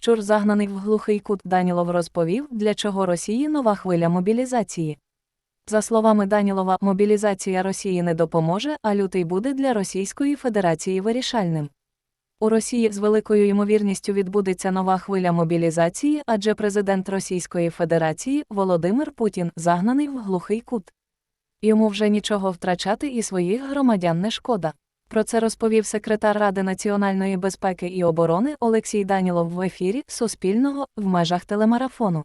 щур загнаний в глухий кут, Данілов розповів, для чого Росії нова хвиля мобілізації. За словами Данілова, мобілізація Росії не допоможе, а лютий буде для Російської Федерації вирішальним. У Росії з великою ймовірністю відбудеться нова хвиля мобілізації, адже президент Російської Федерації Володимир Путін загнаний в глухий кут. Йому вже нічого втрачати і своїх громадян не шкода. Про це розповів секретар Ради національної безпеки і оборони Олексій Данілов в ефірі Суспільного в межах телемарафону.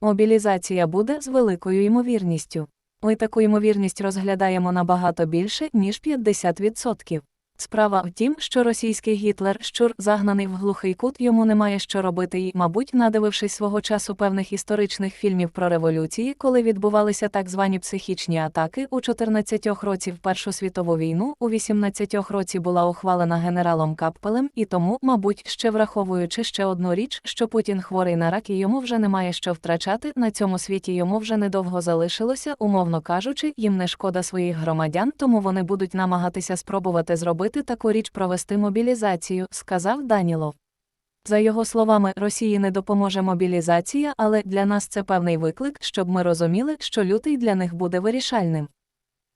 Мобілізація буде з великою ймовірністю. Ми таку ймовірність розглядаємо набагато більше, ніж 50%. Справа в тім, що російський Гітлер, щур загнаний в глухий кут, йому немає що робити і, мабуть, надивившись свого часу певних історичних фільмів про революції, коли відбувалися так звані психічні атаки, у 14 році в Першу світову війну, у 18 році була ухвалена генералом Каппелем, і тому, мабуть, ще враховуючи ще одну річ, що Путін хворий на рак і йому вже немає що втрачати, на цьому світі йому вже недовго залишилося, умовно кажучи, їм не шкода своїх громадян, тому вони будуть намагатися спробувати зробити таку річ провести мобілізацію, сказав Данілов. За його словами, Росії не допоможе мобілізація, але для нас це певний виклик, щоб ми розуміли, що лютий для них буде вирішальним.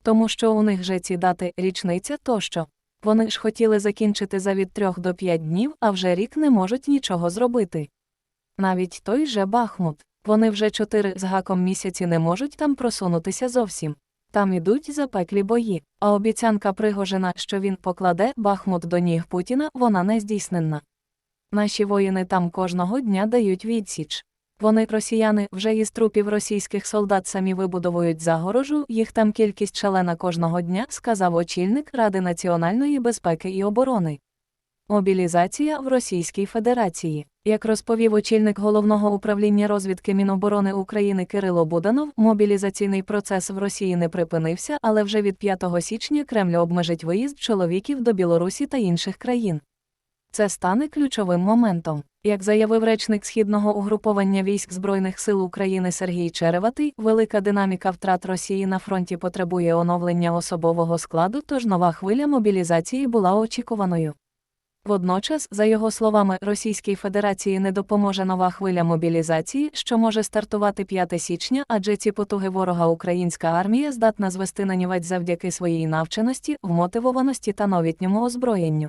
Тому що у них же ці дати річниця тощо. Вони ж хотіли закінчити за від трьох до п'ять днів, а вже рік не можуть нічого зробити. Навіть той же Бахмут. Вони вже чотири з гаком місяці не можуть там просунутися зовсім. Там ідуть запеклі бої, а обіцянка Пригожина, що він покладе Бахмут до ніг Путіна, вона не здійсненна. Наші воїни там кожного дня дають відсіч. Вони, росіяни, вже із трупів російських солдат самі вибудовують загорожу, їх там кількість шалена кожного дня, сказав очільник Ради національної безпеки і оборони. Мобілізація в Російській Федерації. Як розповів очільник головного управління розвідки Міноборони України Кирило Буданов, мобілізаційний процес в Росії не припинився, але вже від 5 січня Кремль обмежить виїзд чоловіків до Білорусі та інших країн. Це стане ключовим моментом. Як заявив речник східного угруповання військ Збройних сил України Сергій Череватий, велика динаміка втрат Росії на фронті потребує оновлення особового складу, тож нова хвиля мобілізації була очікуваною. Водночас, за його словами, Російській Федерації не допоможе нова хвиля мобілізації, що може стартувати 5 січня, адже ці потуги ворога українська армія здатна звести на нівець завдяки своїй навченості, вмотивованості та новітньому озброєнню.